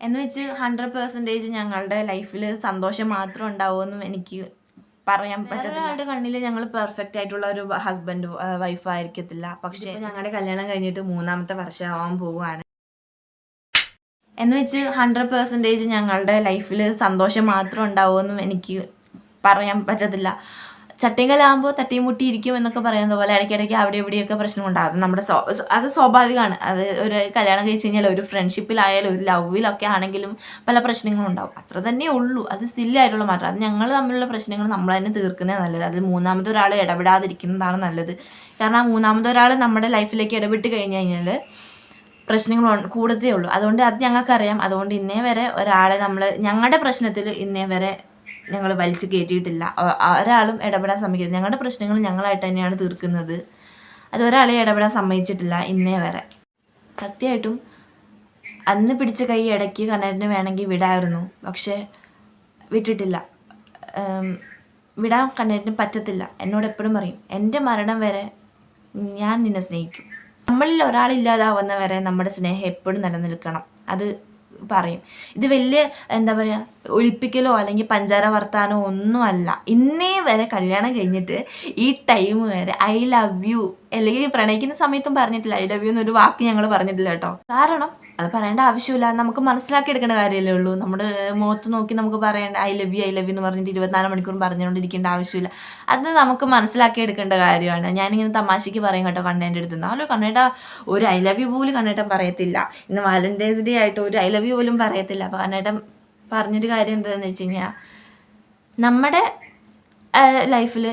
എന്ന് വെച്ച് hundred percentage ഞങ്ങളുടെ ലൈഫിൽ സന്തോഷം മാത്രം ഉണ്ടാവുമെന്നും എനിക്ക് പറയാൻ പറ്റാത്ത കണ്ണിൽ ഞങ്ങൾ പെർഫെക്റ്റ് ആയിട്ടുള്ള ഒരു ഹസ്ബൻഡ് വൈഫ് ആയിരിക്കത്തില്ല. പക്ഷേ ഞങ്ങളുടെ കല്യാണം കഴിഞ്ഞിട്ട് മൂന്നാമത്തെ വർഷമാവാൻ പോവുകയാണ്. എന്ന് വെച്ച് ഹൺഡ്രഡ് പെർസെന്റേജ് ഞങ്ങളുടെ ലൈഫിൽ സന്തോഷം മാത്രം ഉണ്ടാവുമെന്നും എനിക്ക് പറയാൻ പറ്റത്തില്ല. ചട്ടിങ്കലാകുമ്പോൾ തട്ടിയും മുട്ടി ഇരിക്കും എന്നൊക്കെ പറയുന്നത് പോലെ ഇടയ്ക്കിടയ്ക്ക് അവിടെ ഇവിടെയൊക്കെ പ്രശ്നമുണ്ടാകും. നമ്മുടെ അത് സ്വാഭാവികമാണ്. അത് ഒരു കല്യാണം കഴിച്ച് കഴിഞ്ഞാൽ ഒരു ഫ്രണ്ട്ഷിപ്പിലായാലും ഒരു ലവിലൊക്കെ ആണെങ്കിലും പല പ്രശ്നങ്ങളും ഉണ്ടാവും അത്ര തന്നെ ഉള്ളൂ. അത് സില്ലായിട്ടുള്ള മാറ്റം. അത് ഞങ്ങൾ തമ്മിലുള്ള പ്രശ്നങ്ങൾ നമ്മൾ തന്നെ തീർക്കുന്നത് നല്ലത്. അതിൽ മൂന്നാമത്തെ ഒരാൾ ഇടപെടാതിരിക്കുന്നതാണ് നല്ലത്. കാരണം ആ മൂന്നാമത്തെ ഒരാൾ നമ്മുടെ ലൈഫിലേക്ക് ഇടപെട്ട് കഴിഞ്ഞ് കഴിഞ്ഞാൽ പ്രശ്നങ്ങൾ കൂടത്തേ ഉള്ളൂ. അതുകൊണ്ട് അത് ഞങ്ങൾക്കറിയാം. അതുകൊണ്ട് ഇന്നേ വരെ ഒരാളെ നമ്മൾ ഞങ്ങളുടെ പ്രശ്നത്തിൽ ഇന്നേ വരെ ഞങ്ങൾ വലിച്ചു കയറ്റിയിട്ടില്ല ഒരാളും ഇടപെടാൻ സമ്മതിക്കുന്നത് ഞങ്ങളുടെ പ്രശ്നങ്ങൾ ഞങ്ങളായിട്ട് തന്നെയാണ് തീർക്കുന്നത്. അത് ഒരാളെ ഇടപെടാൻ സമ്മതിച്ചിട്ടില്ല ഇന്നേ വരെ. സത്യമായിട്ടും അന്ന് പിടിച്ച കൈ ഇടയ്ക്ക് കണ്ണേറ്റിന് വേണമെങ്കിൽ വിടായിരുന്നു. പക്ഷേ വിട്ടിട്ടില്ല. വിടാൻ കണ്ണേറ്റിന് പറ്റത്തില്ല. എന്നോട് എപ്പോഴും പറയും എന്റെ മരണം വരെ ഞാൻ നിന്നെ സ്നേഹിക്കും. നമ്മളിൽ ഒരാളില്ലാതാവുന്ന വരെ നമ്മുടെ സ്നേഹം എപ്പോഴും നിലനിൽക്കണം. അത് പറയും. ഇത് വലിയ എന്താ പറയുക ഒലിപ്പിക്കലോ അല്ലെങ്കിൽ പഞ്ചാര വർത്താനോ ഒന്നുമല്ല. ഇന്നേ വരെ കല്യാണം കഴിഞ്ഞിട്ട് ഈ ടൈം വരെ ഐ ലവ് യു അല്ലെങ്കിൽ പ്രണയിക്കുന്ന സമയത്തും പറഞ്ഞിട്ടില്ല. ഐ ലവ് യു എന്നൊരു വാക്ക് ഞങ്ങൾ പറഞ്ഞിട്ടില്ല കേട്ടോ. കാരണം അത് പറയേണ്ട ആവശ്യമില്ല. നമുക്ക് മനസ്സിലാക്കി എടുക്കേണ്ട കാര്യമല്ലേ ഉള്ളൂ. നമ്മുടെ മുഖത്ത് നോക്കി നമുക്ക് പറയേണ്ട I love you I love you എന്ന് പറഞ്ഞിട്ട് ഇരുപത്തിനാല് മണിക്കൂറും പറഞ്ഞുകൊണ്ടിരിക്കേണ്ട ആവശ്യമില്ല. അത് നമുക്ക് മനസ്സിലാക്കി എടുക്കേണ്ട കാര്യമാണ്. ഞാനിങ്ങനെ തമാശയ്ക്ക് പറയും കേട്ടോ കണ്ണേന്റെ അടുത്ത്. നാലോ കണ്ണേട്ട ഒരു ഐ ലവ് യു പോലും കണ്ണേട്ടൻ പറയത്തില്ല. ഇന്ന് വാലന്റൈൻസ് ഡേ ആയിട്ട് ഒരു ഐ ലവ് യു പോലും പറയത്തില്ല. അപ്പോൾ കണ്ണേട്ടൻ പറഞ്ഞൊരു കാര്യം എന്താണെന്ന് വെച്ച് കഴിഞ്ഞാൽ നമ്മുടെ ലൈഫിൽ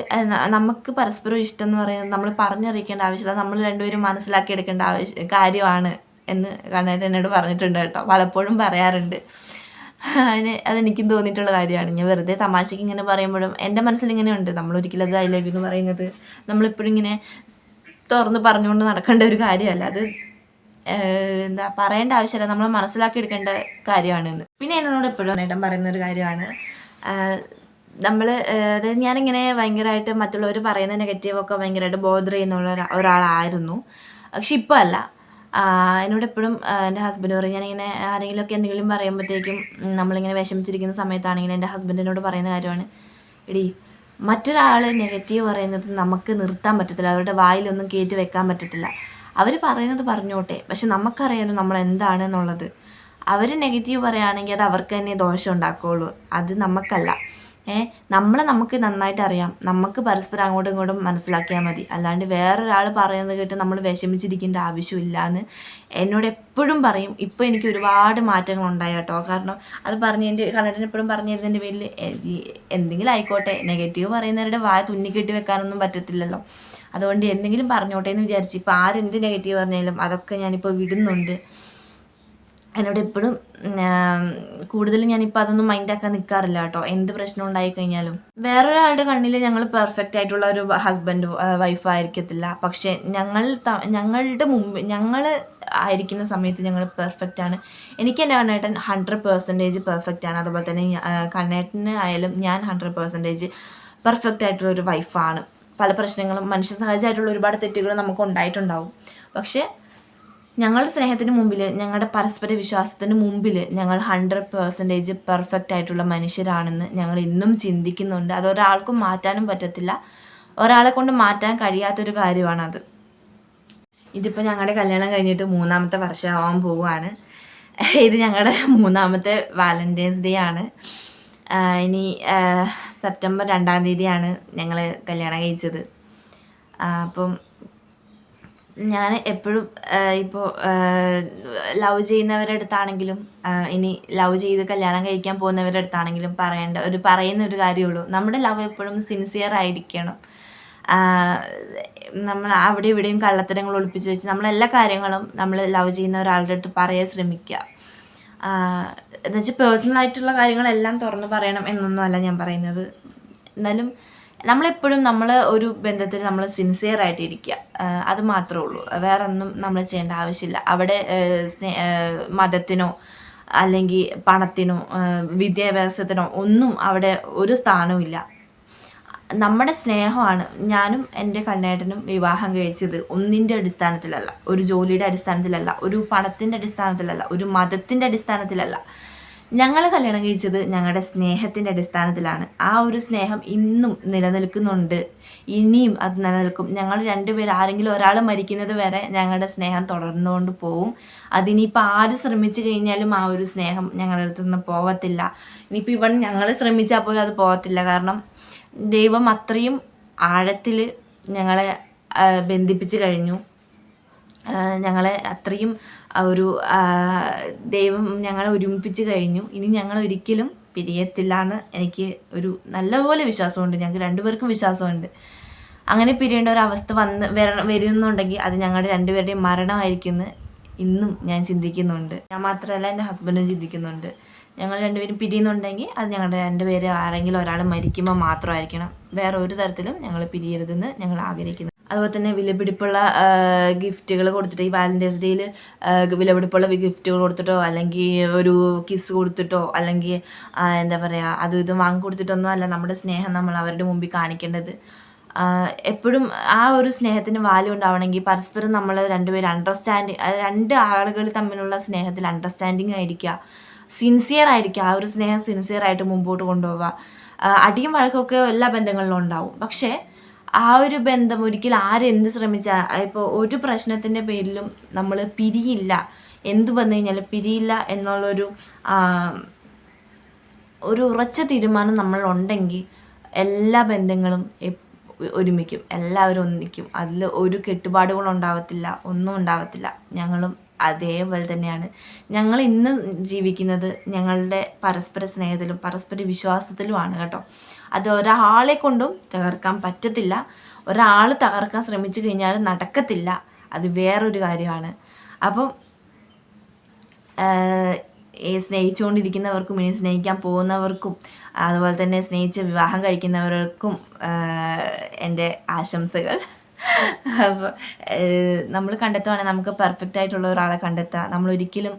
നമുക്ക് പരസ്പരം ഇഷ്ടം എന്ന് പറയുന്നത് നമ്മൾ പറഞ്ഞറിയിക്കേണ്ട ആവശ്യമില്ല. നമ്മൾ രണ്ടുപേരും മനസ്സിലാക്കി എടുക്കേണ്ട ആവശ്യം കാര്യമാണ് എന്ന് കണ്ണേട്ടൻ എന്നോട് പറഞ്ഞിട്ടുണ്ട് കേട്ടോ. പലപ്പോഴും പറയാറുണ്ട്. അതിന് അതെനിക്കും തോന്നിയിട്ടുള്ള കാര്യമാണ്. ഞാൻ വെറുതെ തമാശയ്ക്ക് ഇങ്ങനെ പറയുമ്പോഴും എന്റെ മനസ്സിൽ ഇങ്ങനെയുണ്ട് നമ്മൾ ഒരിക്കലും അത് ഐ ലവ് എന്ന് പറയുന്നത് നമ്മളിപ്പോഴും ഇങ്ങനെ തുറന്ന് പറഞ്ഞുകൊണ്ട് നടക്കേണ്ട ഒരു കാര്യമല്ല. അത് എന്താ പറയേണ്ട ആവശ്യമില്ല. നമ്മൾ മനസ്സിലാക്കി എടുക്കേണ്ട കാര്യമാണ് പിന്നെ എന്നോട് എപ്പോഴും ഏട്ടൻ പറയുന്ന ഒരു കാര്യമാണ്. നമ്മൾ അതായത് ഞാനിങ്ങനെ ഭയങ്കരമായിട്ട് മറ്റുള്ളവർ പറയുന്ന നെഗറ്റീവൊക്കെ ഭയങ്കരമായിട്ട് ബോധർ ചെയ്യുന്ന ഒരാ- ഒരാളായിരുന്നു. പക്ഷെ ഇപ്പോൾ അല്ല എന്നോട് എപ്പോഴും എന്റെ ഹസ്ബൻഡ് പറയും ഞാനിങ്ങനെ ആരെങ്കിലുമൊക്കെ എന്തെങ്കിലും പറയുമ്പോഴത്തേക്കും നമ്മളിങ്ങനെ വിഷമിച്ചിരിക്കുന്ന സമയത്താണെങ്കിൽ എന്റെ ഹസ്ബൻഡിനോട് പറയുന്ന കാര്യമാണ്. എടി മറ്റൊരാൾ നെഗറ്റീവ് പറയുന്നത് നമുക്ക് നിർത്താൻ പറ്റത്തില്ല. അവരുടെ വായിലൊന്നും കയറ്റി വെക്കാൻ പറ്റത്തില്ല. അവർ പറയുന്നത് പറഞ്ഞോട്ടെ. പക്ഷെ നമുക്കറിയാലോ നമ്മൾ എന്താണ് എന്നുള്ളത്. അവർ നെഗറ്റീവ് പറയുകയാണെങ്കിൽ അത് അവർക്ക് തന്നെ ദോഷം ഉണ്ടാക്കുകയുള്ളൂ. അത് നമുക്കല്ല. നമ്മളെ നമുക്ക് നന്നായിട്ട് അറിയാം. നമുക്ക് പരസ്പരം അങ്ങോട്ടും ഇങ്ങോട്ടും മനസ്സിലാക്കിയാൽ മതി. അല്ലാണ്ട് വേറൊരാൾ പറയുന്നത് കേട്ട് നമ്മൾ വിഷമിച്ചിരിക്കേണ്ട ആവശ്യമില്ല എന്ന് എന്നോട് എപ്പോഴും പറയും. ഇപ്പോൾ എനിക്ക് ഒരുപാട് മാറ്റങ്ങൾ ഉണ്ടായി കേട്ടോ. കാരണം അത് പറഞ്ഞതിന്റെ കണ്ണടൻ എപ്പോഴും പറഞ്ഞതിന്റെ പേരിൽ എന്തെങ്കിലും ആയിക്കോട്ടെ. നെഗറ്റീവ് പറയുന്നവരുടെ വായ തുന്നിക്കെട്ടി വെക്കാനൊന്നും പറ്റത്തില്ലല്ലോ. അതുകൊണ്ട് എന്തെങ്കിലും പറഞ്ഞോട്ടെ എന്ന് വിചാരിച്ച് ഇപ്പോൾ ആരെന്ത് നെഗറ്റീവ് പറഞ്ഞാലും അതൊക്കെ ഞാനിപ്പോൾ വിടുന്നുണ്ട്. എന്നോട് എപ്പോഴും കൂടുതലും ഞാനിപ്പോൾ അതൊന്നും മൈൻഡാക്കാൻ നിൽക്കാറില്ല കേട്ടോ. എന്ത് പ്രശ്നം ഉണ്ടായി കഴിഞ്ഞാലും വേറൊരാളുടെ കണ്ണിൽ ഞങ്ങൾ പെർഫെക്റ്റ് ആയിട്ടുള്ള ഒരു ഹസ്ബൻഡ് വൈഫ് ആയിരിക്കത്തില്ല. പക്ഷേ ഞങ്ങൾ ഞങ്ങളുടെ മുമ്പ് ഞങ്ങൾ ആയിരിക്കുന്ന സമയത്ത് ഞങ്ങൾ പെർഫെക്റ്റ് ആണ്. എനിക്ക് എന്റെ കണ്ണേട്ടൻ ഹൺഡ്രഡ് പെർസെന്റേജ് പെർഫെക്റ്റ് ആണ്. അതുപോലെ തന്നെ കണ്ണേട്ടന് ആയാലും ഞാൻ ഹൺഡ്രഡ് പെർസെന്റേജ് പെർഫെക്റ്റ് ആയിട്ടുള്ള ഒരു വൈഫാണ് പല പ്രശ്നങ്ങളും മനുഷ്യ സഹജമായിട്ടുള്ള ഒരുപാട് തെറ്റുകൾ നമുക്ക് ഉണ്ടായിട്ടുണ്ടാവും. പക്ഷേ ഞങ്ങളുടെ സ്നേഹത്തിന് മുമ്പിൽ ഞങ്ങളുടെ പരസ്പര വിശ്വാസത്തിന് മുമ്പിൽ ഞങ്ങൾ ഹൺഡ്രഡ് പെർസെന്റേജ് പെർഫെക്റ്റ് ആയിട്ടുള്ള മനുഷ്യരാണെന്ന് ഞങ്ങൾ ഇന്നും ചിന്തിക്കുന്നുണ്ട്. അത് ഒരാൾക്കും മാറ്റാനും പറ്റത്തില്ല. ഒരാളെ കൊണ്ട് മാറ്റാൻ കഴിയാത്തൊരു കാര്യമാണത്. ഇതിപ്പോൾ ഞങ്ങളുടെ കല്യാണം കഴിഞ്ഞിട്ട് മൂന്നാമത്തെ വർഷമാവാൻ പോവുകയാണ്. ഇത് ഞങ്ങളുടെ മൂന്നാമത്തെ വാലന്റൈൻസ് ഡേ ആണ്. ഇനി സെപ്റ്റംബർ രണ്ടാം തീയതിയാണ് ഞങ്ങൾ കല്യാണം കഴിച്ചത്. അപ്പം ഞാൻ എപ്പോഴും ഇപ്പോൾ ലവ് ചെയ്യുന്നവരുടെ അടുത്താണെങ്കിലും ഇനി ലവ് ചെയ്ത് കല്യാണം കഴിക്കാൻ പോകുന്നവരുടെ അടുത്താണെങ്കിലും പറയേണ്ട ഒരു പറയുന്ന ഒരു കാര്യമുള്ളൂ നമ്മുടെ ലവ് എപ്പോഴും സിൻസിയർ ആയിരിക്കണം. നമ്മൾ അവിടെ ഇവിടെയും കള്ളത്തരങ്ങൾ ഒളിപ്പിച്ച് വെച്ച് നമ്മളെല്ലാ കാര്യങ്ങളും നമ്മൾ ലവ് ചെയ്യുന്ന ഒരാളുടെ അടുത്ത് പറയാൻ ശ്രമിക്കുക. എന്നുവെച്ചാൽ പേഴ്സണൽ ആയിട്ടുള്ള കാര്യങ്ങളെല്ലാം തുറന്ന് പറയണം എന്നൊന്നുമല്ല ഞാൻ പറയുന്നത്. എന്നാലും നമ്മളെപ്പോഴും നമ്മൾ ഒരു ബന്ധത്തിൽ നമ്മൾ സിൻസിയർ ആയിട്ട് ഇരിക്കുക അത് മാത്രമേ ഉള്ളൂ. വേറെ ഒന്നും നമ്മൾ ചെയ്യേണ്ട ആവശ്യമില്ല. അവിടെ സ്നേ മതത്തിനോ അല്ലെങ്കിൽ പണത്തിനോ വിദ്യാഭ്യാസത്തിനോ ഒന്നും അവിടെ ഒരു സ്ഥാനവും ഇല്ല. നമ്മുടെ സ്നേഹമാണ്. ഞാനും എന്റെ കണ്ണേട്ടനും വിവാഹം കഴിച്ചത് ഒന്നിന്റെ അടിസ്ഥാനത്തിലല്ല. ഒരു ജോലിയുടെ അടിസ്ഥാനത്തിലല്ല. ഒരു പണത്തിന്റെ അടിസ്ഥാനത്തിലല്ല. ഒരു മതത്തിന്റെ അടിസ്ഥാനത്തിലല്ല. ഞങ്ങൾ കല്യാണം കഴിച്ചത് ഞങ്ങളുടെ സ്നേഹത്തിന്റെ അടിസ്ഥാനത്തിലാണ്. ആ ഒരു സ്നേഹം ഇന്നും നിലനിൽക്കുന്നുണ്ട്. ഇനിയും അത് നിലനിൽക്കും. ഞങ്ങൾ രണ്ടുപേർ ആരെങ്കിലും ഒരാൾ മരിക്കുന്നത് വരെ ഞങ്ങളുടെ സ്നേഹം തുടർന്നുകൊണ്ട് പോവും. അതിനിപ്പോൾ ആര് ശ്രമിച്ചു കഴിഞ്ഞാലും ആ ഒരു സ്നേഹം ഞങ്ങളുടെ അടുത്ത് നിന്ന് പോവത്തില്ല. ഇനിയിപ്പോൾ ഇവൺ ഞങ്ങൾ ശ്രമിച്ചാൽ പോലും അത് പോകത്തില്ല കാരണം ദൈവം അത്രയും ആഴത്തിൽ ഞങ്ങളെ ബന്ധിപ്പിച്ചു കഴിഞ്ഞു. ഞങ്ങളെ അത്രയും ഒരു ദൈവം ഞങ്ങളെ ഒരുമിപ്പിച്ച് കഴിഞ്ഞു. ഇനി ഞങ്ങൾ ഒരിക്കലും പിരിയത്തില്ല എന്ന് എനിക്ക് ഒരു നല്ലപോലെ വിശ്വാസമുണ്ട്. ഞങ്ങൾക്ക് രണ്ടുപേർക്കും വിശ്വാസമുണ്ട്. അങ്ങനെ പിരിയേണ്ട ഒരു അവസ്ഥ വന്ന് വര വരുന്നുണ്ടെങ്കിൽ അത് ഞങ്ങളുടെ രണ്ടുപേരുടെയും മരണമായിരിക്കും എന്ന് ഇന്നും ഞാൻ ചിന്തിക്കുന്നുണ്ട്. ഞാൻ മാത്രമല്ല എന്റെ ഹസ്ബൻഡും ചിന്തിക്കുന്നുണ്ട്. ഞങ്ങൾ രണ്ടുപേരും പിരിയുന്നുണ്ടെങ്കിൽ അത് ഞങ്ങളുടെ രണ്ടുപേരും ആരെങ്കിലും ഒരാൾ മരിക്കുമ്പോൾ മാത്രമായിരിക്കണം. വേറെ ഒരു തരത്തിലും ഞങ്ങൾ പിരിയരുതെന്ന് ഞങ്ങൾ ആഗ്രഹിക്കുന്നു. അതുപോലെ തന്നെ വിലപിടിപ്പുള്ള ഗിഫ്റ്റുകൾ കൊടുത്തിട്ട് ഈ വാലന്റൈൻസ് ഡേയിൽ വിലപിടിപ്പുള്ള ഗിഫ്റ്റുകൾ കൊടുത്തിട്ടോ അല്ലെങ്കിൽ ഒരു കിസ് കൊടുത്തിട്ടോ അല്ലെങ്കിൽ എന്താ പറയുക അതും ഇതും വാങ്ങി കൊടുത്തിട്ടൊന്നും അല്ല നമ്മുടെ സ്നേഹം നമ്മൾ അവരുടെ മുമ്പിൽ കാണിക്കേണ്ടത്. എപ്പോഴും ആ ഒരു സ്നേഹത്തിന് വാല്യൂ ഉണ്ടാവണമെങ്കിൽ പരസ്പരം നമ്മൾ രണ്ടുപേരും അണ്ടർസ്റ്റാൻഡിങ് രണ്ട് ആളുകൾ തമ്മിലുള്ള സ്നേഹത്തിൽ അണ്ടർസ്റ്റാൻഡിങ് ആയിരിക്കുക. സിൻസിയർ ആയിരിക്കുക. ആ ഒരു സ്നേഹം സിൻസിയർ ആയിട്ട് മുമ്പോട്ട് കൊണ്ടുപോവുക. അടിയും വഴക്കൊക്കെ എല്ലാ ബന്ധങ്ങളിലും ഉണ്ടാവും. പക്ഷേ ആ ഒരു ബന്ധം ഒരിക്കലും ആരെന്ത് ശ്രമിച്ചാൽ ഇപ്പോൾ ഒരു പ്രശ്നത്തിന്റെ പേരിലും നമ്മൾ പിരിയില്ല. എന്ത് വന്നു കഴിഞ്ഞാലും പിരിയില്ല എന്നുള്ളൊരു ഒരു ഉറച്ച തീരുമാനം നമ്മൾ ഉണ്ടെങ്കിൽ എല്ലാ ബന്ധങ്ങളും ഒരുമിക്കും. എല്ലാവരും ഒന്നിക്കും. അതിൽ ഒരു കെട്ടുപാടുകളും ഉണ്ടാവത്തില്ല ഒന്നും ഉണ്ടാവത്തില്ല. ഞങ്ങളും അതേപോലെ തന്നെയാണ്. ഞങ്ങൾ ഇന്ന് ജീവിക്കുന്നത് ഞങ്ങളുടെ പരസ്പര സ്നേഹത്തിലും പരസ്പര വിശ്വാസത്തിലുമാണ് കേട്ടോ. അത് ഒരാളെ കൊണ്ടും തകർക്കാൻ പറ്റത്തില്ല. ഒരാൾ തകർക്കാൻ ശ്രമിച്ചു കഴിഞ്ഞാൽ നടക്കത്തില്ല. അത് വേറൊരു കാര്യമാണ്. അപ്പം സ്നേഹിച്ചുകൊണ്ടിരിക്കുന്നവർക്കും ഇനി സ്നേഹിക്കാൻ പോകുന്നവർക്കും അതുപോലെ തന്നെ സ്നേഹിച്ച് വിവാഹം കഴിക്കുന്നവർക്കും എന്റെ ആശംസകൾ. അപ്പോൾ നമ്മൾ കണ്ടെത്തുവാണെങ്കിൽ നമുക്ക് പെർഫെക്റ്റ് ആയിട്ടുള്ള ഒരാളെ കണ്ടെത്തുക നമ്മൾ ഒരിക്കലും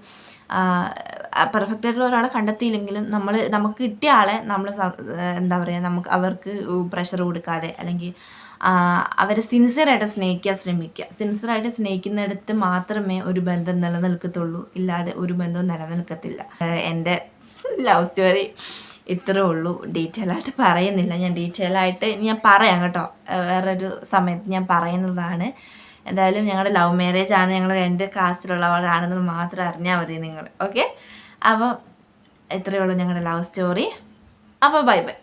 പെർഫെക്റ്റ് ആയിട്ടുള്ള ഒരാളെ കണ്ടെത്തിയില്ലെങ്കിലും നമ്മൾ നമുക്ക് കിട്ടിയ ആളെ നമ്മൾ എന്താ പറയുക നമുക്ക് അവർക്ക് പ്രഷർ കൊടുക്കാതെ അല്ലെങ്കിൽ അവരെ സിൻസിയറായിട്ട് സ്നേഹിക്കാൻ ശ്രമിക്കുക സിൻസിയറായിട്ട് സ്നേഹിക്കുന്നിടത്ത് മാത്രമേ ഒരു ബന്ധം നിലനിൽക്കത്തുള്ളൂ. ഇല്ലാതെ ഒരു ബന്ധവും നിലനിൽക്കത്തില്ല. എന്റെ ലവ് സ്റ്റോറി ഇത്രേ ഉള്ളൂ. ഡീറ്റെയിൽ ആയിട്ട് പറയുന്നില്ല. ഞാൻ ഡീറ്റെയിൽ ആയിട്ട് ഞാൻ പറയാം കേട്ടോ. വേറൊരു സമയത്ത് ഞാൻ പറയുന്നതാണ്. എന്തായാലും ഞങ്ങളുടെ ലവ് മാരേജ് ആണ്. ഞങ്ങൾ രണ്ട് കാസ്റ്റിലുള്ളവരാണെന്ന് മാത്രം അറിഞ്ഞാൽ മതി നിങ്ങൾ ഓക്കെ അപ്പോൾ ഇത്രയേ ഉള്ളൂ ഞങ്ങളുടെ ലവ് സ്റ്റോറി അപ്പോൾ ബൈ ബൈ